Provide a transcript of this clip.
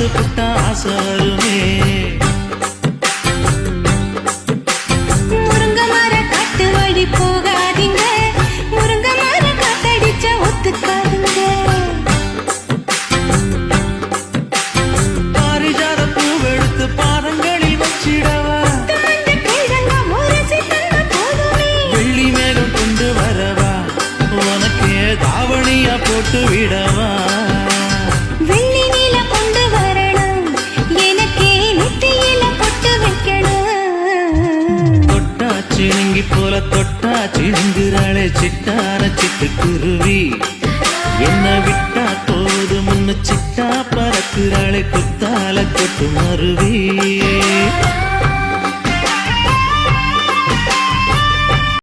ஆசாருமே முருங்க மர காட்டு வழி போகாதீங்க. முருங்க மர காத்தடிச்ச ஒத்துக்காதுங்க. பாரிஜாத பூவெடுத்து பாதங்களில் வச்சிடவா. வெள்ளி மேகம் கொண்டு வரவா. உனக்கே தாவணியா போட்டு விடவா. சிணுங்கி போல தொட்டா சிணுங்குறாளே சிட்டார சிட்டு குருவி. என்ன விட்டா போது முன்னு சிட்டா பறக்குறாளே குத்தால கொட்டு மருவி.